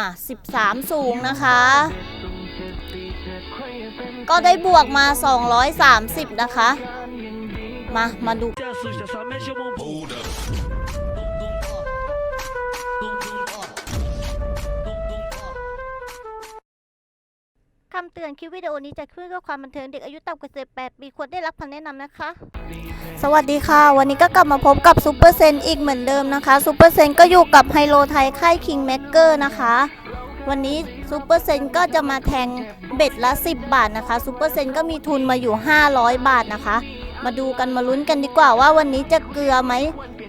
อะ13 สูงนะคะ ก็ได้บวกมา 230 นะคะ มา มาดู คลิปวิดีโอนี้จะขึ้นเพื่อความบันเทิงเด็กอายุต่ำกว่า18ปีควรได้รับคำแนะนำนะคะ สวัสดีค่ะ วันนี้ก็กลับมาพบกับซูเปอร์เซนอีกเหมือนเดิมนะคะซูเปอร์เซนก็อยู่กับไฮโลไทยค่ายคิงแมกเกอร์นะคะ วันนี้ซูเปอร์เซนก็จะมาแทงเบ็ดละ 10 บาทนะคะซูเปอร์เซนก็มีทุนมาอยู่ 500 บาทนะคะ มาดูกันมาลุ้นกันดีกว่าว่าวันนี้จะเกลือไหม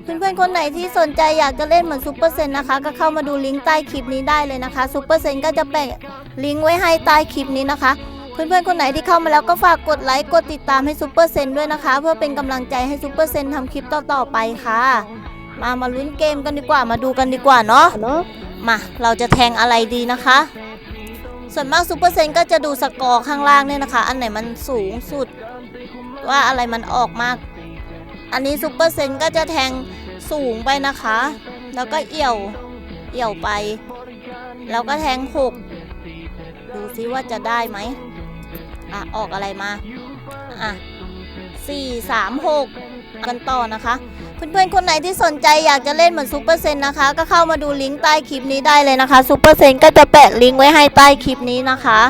เพื่อนๆคนไหนที่สนใจอยากจะเล่นเหมือนซูเปอร์เซนนะคะ ก็เข้ามาดูลิงก์ใต้คลิปนี้ได้เลยนะคะซูเปอร์เซนก็จะแปะลิงก์ไว้ให้ใต้คลิปนี้นะคะ เพื่อนๆคนไหนที่เข้ามาแล้วก็ฝากกดไลค์กดติดตามให้ซูเปอร์เซนด้วยนะคะ เพื่อเป็นกำลังใจให้ซูเปอร์เซนทำคลิปต่อๆไปค่ะ มามาลุ้นเกมกันดีกว่ามาดูกันดีกว่าเนาะมาเราจะแทงอะไรดีนะคะ ส่วนมากซูเปอร์เซนก็จะดูสกอร์ข้างล่างเนี่ยนะคะ อันไหนมันสูงสุด ว่าอะไรมันออกมาก อันนี้ซูเปอร์เซนก็จะแทงสูงไปนะคะ แล้วก็เอี่ยว เอี่ยวไป แล้วก็แทงหกดูซิว่าจะได้ไหมอะ ออกอะไรมา อะสี่สามหกกันต่อนะคะ เพื่อนๆ คนไหนที่สนใจอยากจะเล่นเหมือนซูเปอร์เซนนะคะ ก็เข้ามาดูลิงก์ใต้คลิปนี้ได้เลยนะคะซูเปอร์เซนก็จะแปะลิงก์ไว้ให้ใต้คลิปนี้นะคะ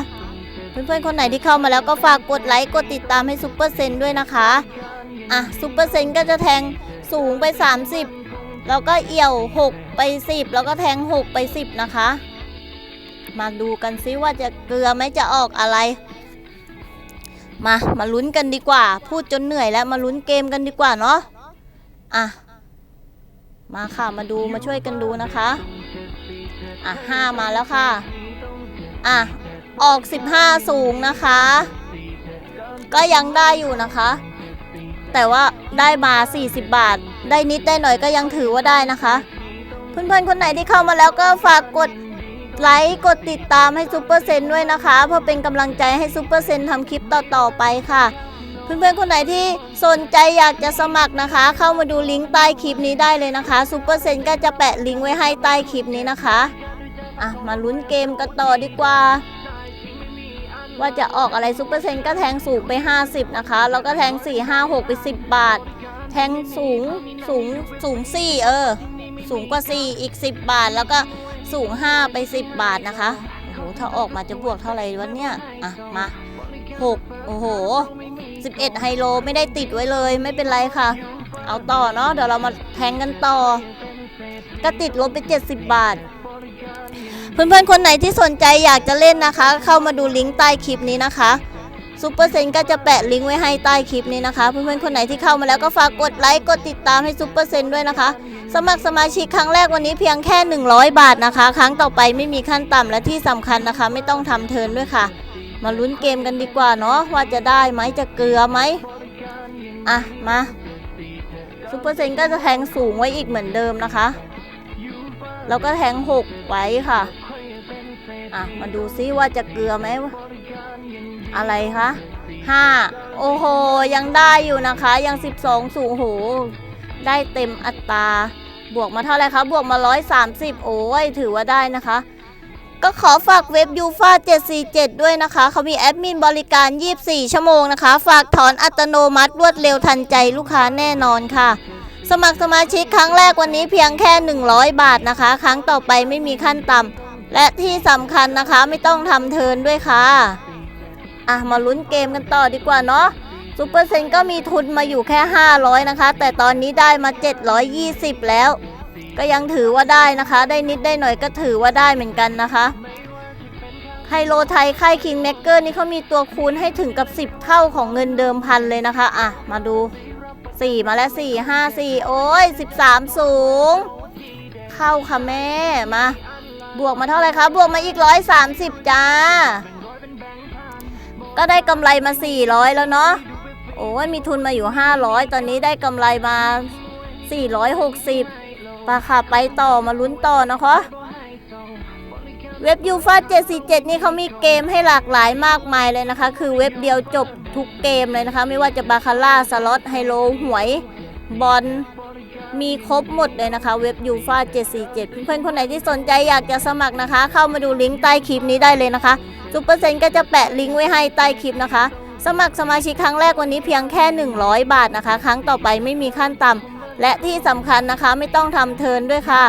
เพื่อนๆ คนไหนที่เข้ามาแล้วก็ฝากกดไลค์กดติดตามให้ซูเปอร์เซนด้วยนะคะ อะซูเปอร์เซนก็จะแทงสูงไป 30 แล้วก็เอี่ยว 6 ไป 10 แล้วก็แทง 6 ไป 10 นะคะ มาดูกันซิว่าจะเกลือไหมจะออกอะไร มามาลุ้นกันดีกว่า พูดจนเหนื่อยแล้วมาลุ้นเกมกันดีกว่าเนาะอะมาค่ะมาดูมาช่วยกันดูนะคะอะห้ามาแล้วค่ะอะออก 15 สูงนะคะ ก็ยังได้อยู่นะคะ แต่ว่าได้มา 40 บาท ได้นิดได้หน่อยก็ยังถือว่าได้นะคะ เพื่อนๆคนไหนที่เข้ามาแล้วก็ฝากกดไลค์กดติดตามให้ซูเปอร์เซนด้วยนะคะ เพื่อเป็นกำลังใจให้ซูเปอร์เซนทำคลิปต่อๆไปค่ะ เพื่อนๆคนไหนที่สนใจอยากจะสมัครนะคะ เข้ามาดูลิงก์ใต้คลิปนี้ได้เลยนะคะซูเปอร์เซนก็จะแปะลิงก์ไว้ให้ใต้คลิปนี้นะคะอะมาลุ้นเกมกันต่อดีกว่า ว่าจะออกอะไรซูเปอร์เซนก็แทงสูงไป 50 นะคะ แล้วก็แทง 4 5 6 ไป 10 บาท แทงสูงสูงสูง 4 เออ สูงกว่า 4 อีก 10 บาท แล้วก็สูง 5 ไป 10 บาทนะคะโอ้โหถ้าออกมาจะบวกเท่าไหร่วะเนี่ย อะ มา 6 โอ้โห 11 ไฮโลไม่ได้ติดไว้เลยไม่เป็นไรค่ะ เอาต่อเนาะเดี๋ยวเรามาแทงกันต่อ ก็ติดลบไป 70 บาท เพื่อนๆ คนไหนที่สนใจอยากจะเล่นนะคะ เข้ามาดูลิงก์ใต้คลิปนี้นะคะซูเปอร์เซนก็จะแปะลิงก์ไว้ให้ใต้คลิปนี้นะคะ เพื่อนๆ คนไหนที่เข้ามาแล้วก็ฝากกดไลค์กดติดตามให้ซูเปอร์เซนด้วยนะคะ สมัครสมาชิกครั้งแรกวันนี้เพียงแค่ 100 บาทนะคะ ครั้งต่อไปไม่มีขั้นต่ำและที่สำคัญนะคะ ไม่ต้องทำเทิร์นด้วยค่ะ มาลุ้นเกมกันดีกว่าเนาะว่าจะได้ไหมจะเกลือไหมอะมาซูเปอร์เซนก็จะแทงสูงไว้อีกเหมือนเดิมนะคะ แล้วก็แทงหกไว้ค่ะ อะ มาดูซิว่าจะเกลือไหม อะไรคะห้าโอ้โห ยังได้อยู่นะคะ ยังสิบสองสูงโห ได้เต็มอัตรา บวกมาเท่าไรคะ บวกมาร้อยสามสิบโอ้ย ถือว่าได้นะคะ ก็ขอฝากเว็บยูฟา747 ด้วยนะคะ เขามีแอดมินบริการ 24 ชั่วโมงนะคะ ฝากถอนอัตโนมัติรวดเร็วทันใจลูกค้าแน่นอนค่ะสมัครสมาชิกครั้งแรกวันนี้เพียงแค่ 100 บาทนะคะ ครั้งต่อไปไม่มีขั้นต่ำ และที่สำคัญนะคะไม่ต้องทำเทินด้วยค่ะ อะ มาลุ้นเกมกันต่อดีกว่าเนาะซูเปอร์เซนก็มีทุนมาอยู่แค่ 500 นะคะ แต่ตอนนี้ได้มา 720 แล้ว ก็ยังถือว่าได้นะคะ ได้นิดได้หน่อยก็ถือว่าได้เหมือนกันนะคะไฮโลไทยค่ายคิงเมกเกอร์นี่เขามีตัวคูณให้ถึงกับ 10 เท่าของเงินเดิมพันเลยนะคะ อะ มาดู 4 มาแล้ว 4 5 4 โอ้ย 13 สูง เข้าค่ะแม่มา บวกมาเท่าไหร่คะบวกมาอีก130จ้า ก็ได้กำไรมา400แล้วเนาะโอ้ยมีทุนมาอยู่500ตอนนี้ได้กำไรมา460ปะค่ะไปต่อมาลุ้นต่อนะคะเว็บยูฟา747นี่เขามีเกมให้หลากหลายมากมายเลยนะคะ คือเว็บเดียวจบทุกเกมเลยนะคะ ไม่ว่าจะบาคาร่า สล็อต ไฮโล หวย บอล มีครบหมดเลยนะคะ เว็บยูฟา747 เพื่อนๆคนไหนที่สนใจอยากจะสมัครนะคะ เข้ามาดูลิงก์ใต้คลิปนี้ได้เลยนะคะซุปเปอร์เซนก็จะแปะลิงก์ไว้ให้ใต้คลิปนะคะ สมัครสมาชิกครั้งแรกวันนี้เพียงแค่ 100 บาทนะคะ ครั้งต่อไปไม่มีขั้นต่ำและที่สำคัญนะคะไม่ต้องทำเทินด้วยค่ะ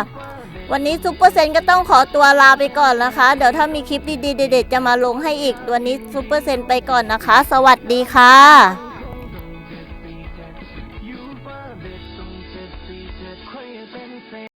วันนี้ซุปเปอร์เซนก็ต้องขอตัวลาไปก่อนนะคะ เดี๋ยวถ้ามีคลิปดีๆเด็ดๆจะมาลงให้อีกวันนี้ซุปเปอร์เซนไปก่อนนะคะ สวัสดีค่ะ ปีเธอคุยเป็นเซ